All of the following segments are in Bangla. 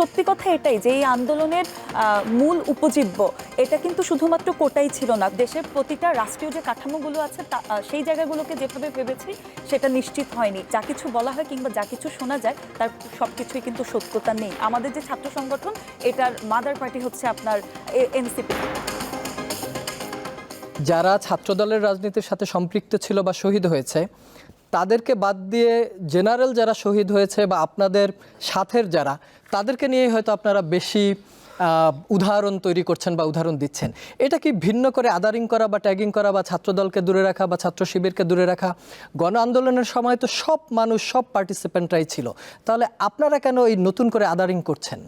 সত্যি কথা এটাই যে এই আন্দোলনের মূল উপজীব্য, এটা কিন্তু শুধুমাত্র কোটাই ছিল না। দেশের প্রতিটা রাষ্ট্রীয় যে কাঠামোগুলো আছে সেই জায়গাগুলোকে যেভাবে ভেবেছি, সেটা নিশ্চিত হয়নি। যা কিছু বলা হয় কিংবা যা কিছু শোনা যায়, তার সব কিছুই কিন্তু সত্যতা নেই। আমাদের যে ছাত্র সংগঠন, এটার মাদার পার্টি হচ্ছে আপনার এনসিপি। যারা ছাত্রদলের রাজনীতির সাথে সম্পৃক্ত ছিল বা শহীদ হয়েছে তাদেরকে বাদ দিয়ে জেনারেল যারা শহীদ হয়েছে বা আপনাদের সাথের যারা, তাদেরকে নিয়ে হয়তো আপনারা বেশি উদাহরণ তৈরি করছেন বা উদাহরণ দিচ্ছেন। এটা কি ভিন্ন করে আদারিং করা বা ট্যাগিং করা বা ছাত্রদলকে দূরে রাখা বা ছাত্র শিবিরকে দূরে রাখা? গণ আন্দোলনের সময় তো সব মানুষ, সব পার্টিসিপেন্টরাই ছিল। তাহলে আপনারা কেন এই নতুন করে আদারিং করছেন?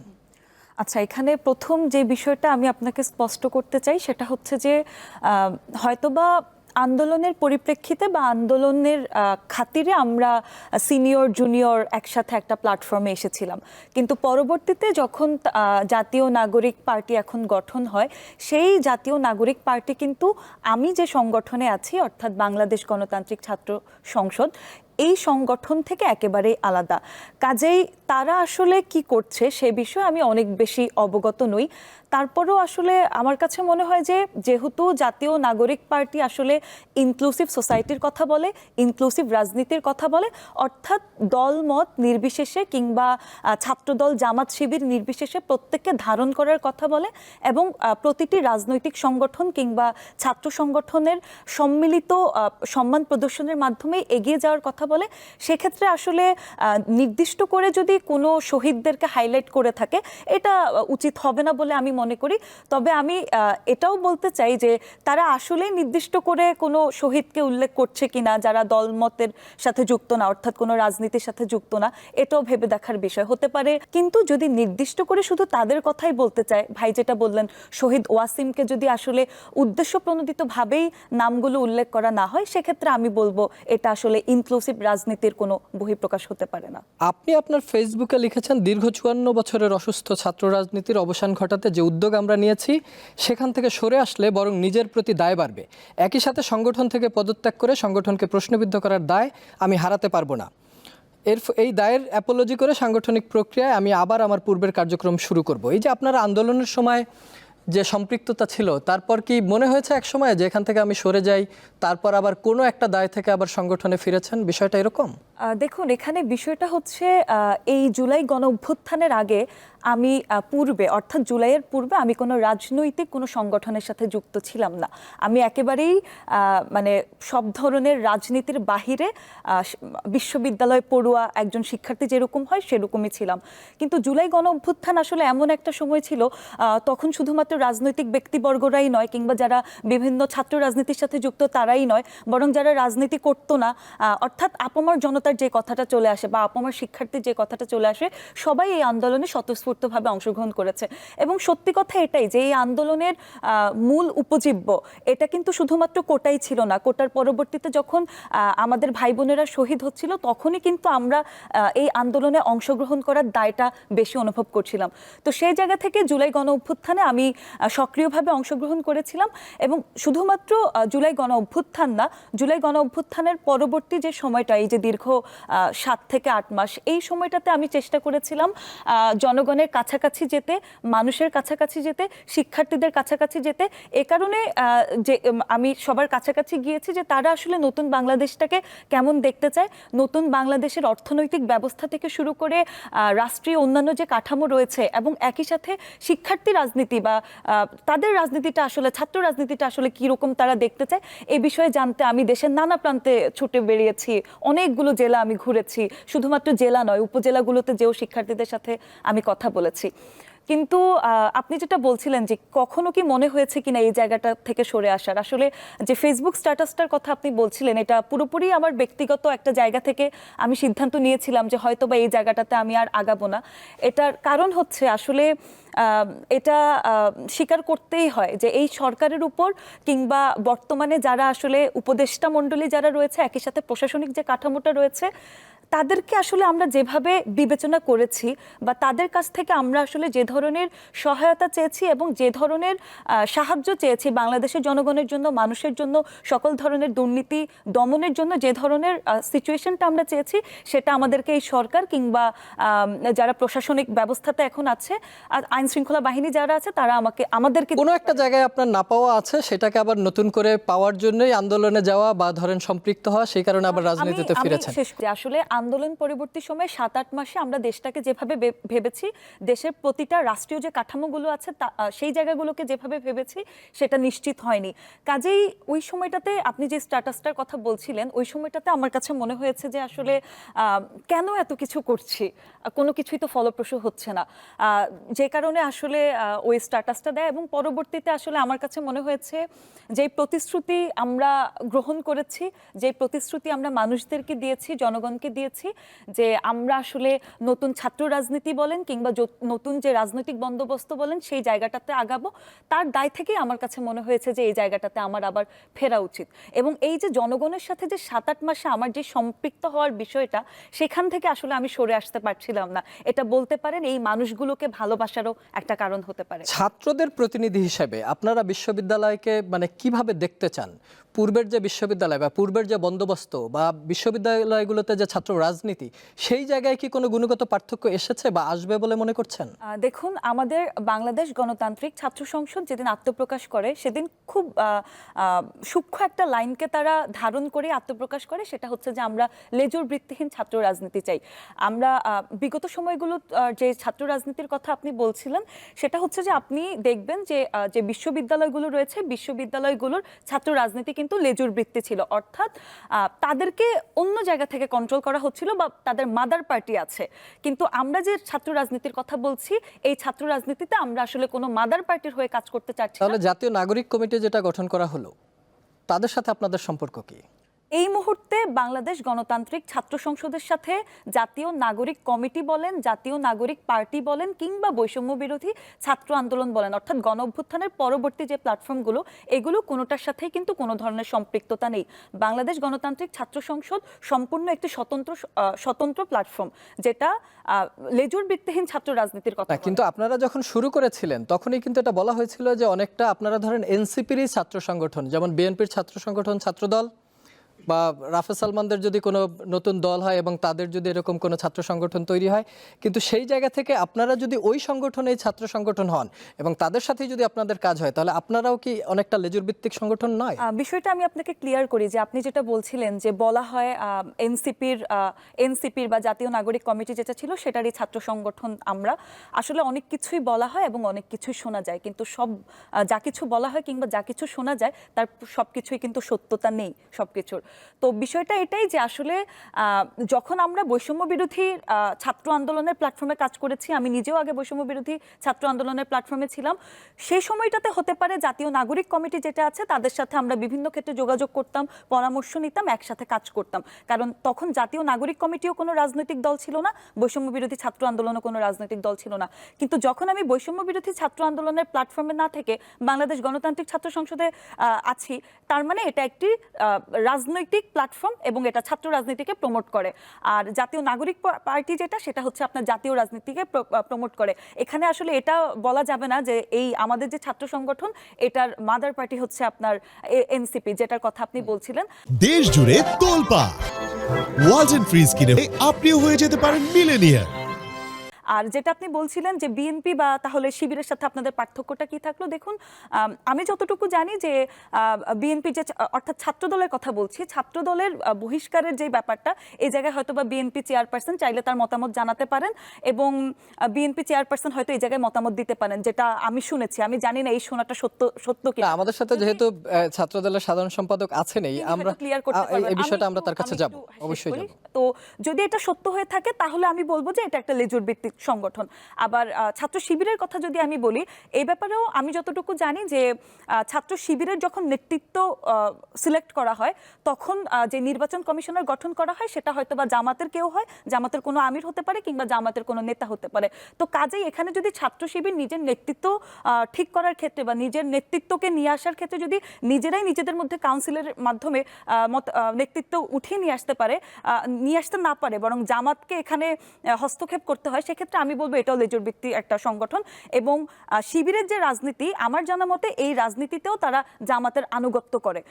আচ্ছা এখানে প্রথম যে বিষয়টা আমি আপনাকে স্পষ্ট করতে চাই সেটা হচ্ছে যে হয়তোবা আন্দোলনের পরিপ্রেক্ষিতে বা আন্দোলনের খাতিরে আমরা সিনিয়র, জুনিয়র একসাথে একটা প্ল্যাটফর্মে এসেছিলাম। কিন্তু পরবর্তীতে যখন জাতীয় নাগরিক পার্টি এখন গঠন হয়, সেই জাতীয় নাগরিক পার্টি কিন্তু আমি যে সংগঠনে আছি, অর্থাৎ বাংলাদেশ গণতান্ত্রিক ছাত্র সংসদ, এই সংগঠন থেকে একেবারেই আলাদা। কাজেই তারা আসলে কি করছে সে বিষয়ে আমি অনেক বেশি অবগত নই। তারপরেও আসলে আমার কাছে মনে হয় যে, যেহেতু জাতীয় নাগরিক পার্টি আসলে ইনক্লুসিভ সোসাইটির কথা বলে ইনক্লুসিভ রাজনীতির কথা বলে, অর্থাৎ দল মত নির্বিশেষে কিংবা ছাত্রদল জামাত শিবির নির্বিশেষে প্রত্যেককে ধারণ করার কথা বলে এবং প্রতিটি রাজনৈতিক সংগঠন কিংবা ছাত্র সংগঠনের সম্মিলিত সম্মান প্রদর্শনের মাধ্যমে এগিয়ে যাওয়ার কথা বলে, সেক্ষেত্রে আসলে নির্দিষ্ট করে যদি কোনো শহীদদেরকে হাইলাইট করে থাকে, এটা উচিত হবে না বলে আমি মনে করি। তবে আমি এটাও বলতে চাই যে তারা আসলে নির্দিষ্ট করে কোনো শহীদকে উল্লেখ করছে কিনা, যারা দলমতের সাথে যুক্ত না, অর্থাৎ কোনো রাজনীতির সাথে যুক্ত না, এটাও ভেবে দেখার বিষয় হতে পারে। কিন্তু যদি নির্দিষ্ট করে শুধু তাদের কথাই বলতে চায়, ভাই যেটা বললেন, শহীদ ওয়াসিমকে যদি আসলে উদ্দেশ্য প্রণোদিতভাবেই নামগুলো উল্লেখ করা না হয়, সেক্ষেত্রে আমি বলব এটা আসলে ইনক্লুসিভ রাজনীতির কোনো বহিঃপ্রকাশ হতে পারে না। আপনি আপনার ফেসবুকে লিখেছেন, দীর্ঘ চুয়ান্ন বছরের অসুস্থ ছাত্র রাজনীতির অবসান ঘটাতে যে উদ্যোগ আমরা নিয়েছি, সেখান থেকে সরে আসলে বরং নিজের প্রতি দায় বাড়বে। একই সাথে সংগঠন থেকে পদত্যাগ করে সংগঠনকে প্রশ্নবিদ্ধ করার দায় আমি হারাতে পারব না। এর এই দায়ের অ্যাপোলজি করে সাংগঠনিক প্রক্রিয়ায় আমি আবার আমার পূর্বের কার্যক্রম শুরু করব। এই যে আপনারা আন্দোলনের সময় যে সম্পৃক্ততা ছিল, তারপর কি মনে হয়েছে এক সময় যে এখান থেকে আমি সরে যাই, তারপর আবার কোনো একটা দায় থেকে আবার সংগঠনে ফিরেছেন? বিষয়টা এরকম? দেখুন, এখানে বিষয়টা হচ্ছে এই জুলাই গণ অভ্যুত্থানের আগে আমি পূর্বে, অর্থাৎ জুলাইয়ের পূর্বে আমি কোনো রাজনৈতিক, কোনো সংগঠনের সাথে যুক্ত ছিলাম না। আমি একেবারেই মানে সব ধরনের রাজনীতির বাহিরে বিশ্ববিদ্যালয় পড়ুয়া, একজন শিক্ষার্থী যেরকম হয় সেরকমই ছিলাম। কিন্তু জুলাই গণ অভ্যুত্থান আসলে এমন একটা সময় ছিল তখন শুধুমাত্র রাজনৈতিক ব্যক্তিবর্গরাই নয়, কিংবা যারা বিভিন্ন ছাত্র রাজনীতির সাথে যুক্ত তারাই নয়, বরং যারা রাজনীতি করতো না অর্থাৎ আপামর জনতার যে কথাটা চলে আসে বা আপামর শিক্ষার্থীর যে কথাটা চলে আসে, সবাই এই আন্দোলনে স্বতঃস্ফূর্তভাবে অংশগ্রহণ করেছে। এবং সত্যি কথা এটাই যে এই আন্দোলনের মূল উপজীব্য, এটা কিন্তু শুধুমাত্র কোটাই ছিল না। কোটার পরবর্তীতে যখন আমাদের ভাই বোনেরা শহীদ হচ্ছিল, তখনই কিন্তু আমরা এই আন্দোলনে অংশগ্রহণ করার দায়টা বেশি অনুভব করছিলাম। তো সেই জায়গা থেকে জুলাই গণ অভ্যুত্থানে আমি সক্রিয়ভাবে অংশগ্রহণ করেছিলাম এবং শুধুমাত্র জুলাই গণ অভ্যুত্থান না, জুলাই গণ অভ্যুত্থানের পরবর্তী যে সময়টা, এই যে দীর্ঘ সাত থেকে আট মাস। এই সময়টাতে আমি চেষ্টা করেছিলাম জনগণের কাছাকাছি যেতে, মানুষের কাছাকাছি যেতে, শিক্ষার্থীদের কাছাকাছি যেতে। এ কারণে যে আমি সবার কাছাকাছি গিয়েছি যে তারা আসলে নতুন বাংলাদেশটাকে কেমন দেখতে চায়, নতুন বাংলাদেশের অর্থনৈতিক ব্যবস্থা থেকে শুরু করে রাষ্ট্রীয় অন্যান্য যে কাঠামো রয়েছে এবং একই সাথে শিক্ষার্থী রাজনীতি বা তাদের রাজনীতিটা আসলে, ছাত্র রাজনীতিটা আসলে কীরকম তারা দেখতে চায় এই বিষয়ে জানতে আমি দেশের নানা প্রান্তে ছুটে বেরিয়েছি। অনেকগুলো জেলা আমি ঘুরেছি, শুধুমাত্র জেলা নয়, উপজেলাগুলোতে যেও শিক্ষার্থীদের সাথে আমি কথা বলেছি। কিন্তু আপনি যেটা বলছিলেন যে কখনো কি মনে হয়েছে কিনা এই জায়গাটা থেকে সরে আসার? আসলে যে ফেসবুক স্ট্যাটাসটার কথা আপনি বলছিলেন, এটা পুরোপুরি আমার ব্যক্তিগত একটা জায়গা থেকে আমি সিদ্ধান্ত নিয়েছিলাম যে হয়তো বা এই জায়গাটাতে আমি আর আগাবো না। এটার কারণ হচ্ছে আসলে এটা স্বীকার করতেই হয় যে এই সরকারের উপর কিংবা বর্তমানে যারা আসলে উপদেষ্টা মণ্ডলী যারা রয়েছে, একই সাথে প্রশাসনিক যে কাঠামোটা রয়েছে, তাদেরকে আসলে আমরা যেভাবে বিবেচনা করেছি বা তাদের কাছ থেকে আমরা আসলে যে ধরনের সহায়তা চেয়েছি এবং যে ধরনের সাহায্য চেয়েছি বাংলাদেশের জনগণের জন্য, মানুষের জন্য, সকল ধরনের দুর্নীতি দমনের জন্য যে ধরনের সিচুয়েশনটা আমরা চেয়েছি, সেটা আমাদেরকে এই সরকার কিংবা যারা প্রশাসনিক ব্যবস্থাতে এখন আছে আইন শৃঙ্খলা বাহিনী যারা আছে তারা আমাকে আমাদেরকে কোনো একটা জায়গায় আপনার না পাওয়া আছে সেটাকে আবার নতুন করে পাওয়ার জন্যই আন্দোলনে যাওয়া বা ধরেন সম্পৃক্ত হওয়া সেই কারণে আবার রাজনীতিতে ফিরেছেন। আসলে আন্দোলন পরবর্তী সময়ে সাত আট মাসে আমরা দেশটাকে যেভাবে ভেবেছি দেশের প্রতিটা রাষ্ট্রীয় যে কাঠামোগুলো আছে সেই জায়গাগুলোকে যেভাবে ভেবেছি সেটা নিশ্চিত হয়নি। কাজেই ওই সময়টাতে আপনি যে স্ট্যাটাসটার কথা বলছিলেন ওই সময়টাতে আমার কাছে মনে হয়েছে যে আসলে কেন এত কিছু করছি? কোনো কিছুই তো ফলপ্রসূ হচ্ছে না। যে কারণে আসলে ওই স্ট্যাটাসটা দেয় এবং পরবর্তীতে আসলে আমার কাছে মনে হয়েছে যে প্রতিশ্রুতি আমরা গ্রহণ করেছি যে প্রতিশ্রুতি আমরা মানুষদেরকে দিয়েছি, জনগণকে দিয়েছি, যে আমরা আসলে নতুন ছাত্র রাজনীতি বলেন কিংবা নতুন যে রাজনৈতিক বন্দোবস্ত বলেন সেই জায়গাটাতে আগাবো, তার দায় থেকেই আমার কাছে মনে হয়েছে যে এই জায়গাটাতে আমার আবার ফেরা উচিত। এবং এই যে জনগণের সাথে যে সাত আট মাসে আমার যে সম্পৃক্ত হওয়ার বিষয়টা, সেখান থেকে আসলে আমি সরে আসতে পারছিলাম না। এটা বলতে পারেন এই মানুষগুলোকে ভালোবাসারও একটা কারণ হতে পারে। ছাত্রদের প্রতিনিধি হিসেবে আপনারা বিশ্ববিদ্যালয়কে মানে কীভাবে দেখতে চান? পূর্বের যে বিশ্ববিদ্যালয় বা পূর্বের যে বন্দোবস্ত বা বিশ্ববিদ্যালয়গুলোতে যে ছাত্র রাজনীতি, সেই জায়গায় কি কোনো গুণগত পার্থক্য এসেছে বা আসবে বলে মনে করছেন? দেখুন, আমাদের বাংলাদেশ গণতান্ত্রিক ছাত্র সংসদ যেদিন আত্মপ্রকাশ করে, সেদিন খুব সূক্ষ্ম একটা লাইনকে তারা ধারণ করে আত্মপ্রকাশ করে, সেটা হচ্ছে যে আমরা লেজুর বৃত্তিহীন ছাত্র রাজনীতি চাই। আমরা বিগত সময়গুলো যে ছাত্র রাজনীতির কথা আপনি বলছিলেন, সেটা হচ্ছে যে আপনি দেখবেন যে যে বিশ্ববিদ্যালয়গুলো রয়েছে, বিশ্ববিদ্যালয়গুলোর ছাত্র রাজনীতি কিন্তু লেজুর বৃত্তি ছিল। অর্থাৎ তাদেরকে অন্য জায়গা থেকে কন্ট্রোল করা হচ্ছিল বা তাদের মাদার পার্টি আছে। কিন্তু আমরা যে ছাত্র রাজনীতির কথা বলছি, এই ছাত্র রাজনীতিতে আমরা আসলে কোনো মাদার পার্টির হয়ে কাজ করতে চাচ্ছি তাহলে জাতীয় নাগরিক কমিটি যেটা গঠন করা হলো, তাদের সাথে আপনাদের সম্পর্ক কি? এই মুহূর্তে বাংলাদেশ গণতান্ত্রিক ছাত্র সংসদের সাথে জাতীয় নাগরিক কমিটি বলেন জাতীয় নাগরিক পার্টি বলেন কিংবা বৈষম্য বিরোধী ছাত্র আন্দোলন বলেন। অর্থাৎ গণ অভ্যুত্থানের পরবর্তী যে প্ল্যাটফর্মগুলো এগুলো কোনোটার সাথেই কিন্তু কোনো ধরনের সম্পৃক্ততা নেই। বাংলাদেশ গণতান্ত্রিক ছাত্র সংসদ সম্পূর্ণ একটি স্বতন্ত্র স্বতন্ত্র প্ল্যাটফর্ম যেটা লেজুর বৃত্তিহীন ছাত্র রাজনীতির কথা কিন্তু আপনারা যখন শুরু করেছিলেন তখনই কিন্তু এটা বলা হয়েছিল যে অনেকটা আপনারা ধরেন এনসিপিরই ছাত্র সংগঠন যেমন বিএনপির ছাত্র সংগঠন ছাত্রদল বা রাফে সালমানদের যদি কোনো নতুন দল হয় এবং তাদের যদি এরকম কোনো ছাত্র সংগঠন তৈরি হয়, কিন্তু সেই জায়গা থেকে আপনারা যদি ওই সংগঠনে ছাত্র সংগঠন হন এবং তাদের সাথেই যদি আপনাদের কাজ হয়, তাহলে আপনারাও কি অনেকটা লেজুর ভিত্তিক সংগঠন নয়? বিষয়টা আমি আপনাকে ক্লিয়ার করি যে আপনি যেটা বলছিলেন যে বলা হয় এনসিপির এনসিপির বা জাতীয় নাগরিক কমিটি যেটা ছিল সেটারই ছাত্র সংগঠন আমরা। আসলে অনেক কিছুই বলা হয় এবং অনেক কিছুই শোনা যায়, কিন্তু সব যা কিছু বলা হয় কিংবা যা কিছু শোনা যায়, তার সব কিছুই কিন্তু সত্যতা নেই সব কিছুর তো বিষয়টা এটাই যে আসলে যখন আমরা বৈষম্য বিরোধী ছাত্র আন্দোলনের প্ল্যাটফর্মে কাজ করেছি আমি নিজেও আগে বৈষম্য বিরোধী ছাত্র আন্দোলনের প্ল্যাটফর্মে ছিলাম সেই সময়টাতে হতে পারে জাতীয় নাগরিক কমিটি যেটা আছে তাদের সাথে আমরা বিভিন্ন ক্ষেত্রে যোগাযোগ করতাম পরামর্শ নিতাম একসাথে কাজ করতাম। কারণ তখন জাতীয় নাগরিক কমিটিও কোনো রাজনৈতিক দল ছিল না বৈষম্য বিরোধী ছাত্র আন্দোলনও কোনো রাজনৈতিক দল ছিল না। কিন্তু যখন আমি বৈষম্য বিরোধী ছাত্র আন্দোলনের প্ল্যাটফর্মে না থেকে বাংলাদেশ গণতান্ত্রিক ছাত্র সংসদে আছি তার মানে এটা একটি আহ, রাজনৈতিক প্ল্যাটফর্ম এবং এটা ছাত্র রাজনীতিকে প্রমোট করে। আর জাতীয় নাগরিক পার্টি যেটা, সেটা হচ্ছে আপনার জাতীয় রাজনীতিকে প্রমোট করে। এখানে আসলে এটা বলা যাবে না যে এই আমাদের যে ছাত্র সংগঠন, এটার মাদার পার্টি হচ্ছে আপনার এনসিপি, যেটার কথা আপনি বলছিলেন। দেশ জুড়ে তোলপা ওয়ালটন ফ্রিজ কিনে আপনিও হয়ে যেতে পারেন মিলেনিয়ার আর যেটা আপনি বলছিলেন যে বিএনপি বা তাহলে শিবিরের সাথে আপনাদের পার্থক্যটা কি থাকল? দেখুন আমি যতটুকু জানি যে বিএনপি যে অর্থাৎ ছাত্রদলের কথা বলছি ছাত্রদলের বহিষ্কারের যে ব্যাপারটা এই জায়গায় হয়তো বা বিএনপি চেয়ারপারসন চাইলে তার মতামত জানাতে পারেন এবং বিএনপি চেয়ারপারসন হয়তো এই জায়গায় মতামত দিতে পারেন যেটা আমি শুনেছি। আমি জানি না এই শোনাটা সত্য সত্য কি আমাদের সাথে যেহেতু ছাত্রদলের সাধারণ সম্পাদক আছেনই আমরা ক্লিয়ার করতে আহ, এই- বিষয়টা আমরা তার কাছে যাব। অবশ্যই যাব। তো যদি এটা সত্য হয়ে থাকে, তাহলে আমি বলব যে এটা একটা লেজুর ভিত্তিক সংগঠন। আবার ছাত্র শিবিরের কথা যদি আমি বলি, এই ব্যাপারেও আমি যতটুকু জানি যে ছাত্র শিবিরের যখন নেতৃত্ব সিলেক্ট করা হয়, তখন যে নির্বাচন কমিশনার গঠন করা হয়, সেটা হয়তো বা জামাতের কেউ হয়, জামাতের কোনো আমির হতে পারে কিংবা জামাতের কোনো নেতা হতে পারে। তো কাজেই এখানে যদি ছাত্র শিবির নিজের নেতৃত্ব ঠিক করার ক্ষেত্রে বা নিজের নেতৃত্বকে নিয়ে আসার ক্ষেত্রে যদি নিজেরাই নিজেদের মধ্যে কাউন্সিলের মাধ্যমে মত নেতৃত্ব উঠিয়ে নিয়ে আসতে পারে নিয়ে আসতে না পারে, বরং জামাতকে এখানে হস্তক্ষেপ করতে হয়, সেক্ষেত্রে আমি বলব এটাও লেজুর ব্যক্তি একটা সংগঠন। এবং শিবিরের যে রাজনীতি, আমার জানা মতে এই রাজনীতিতেও তারা জামাতের আনুগত্য করে।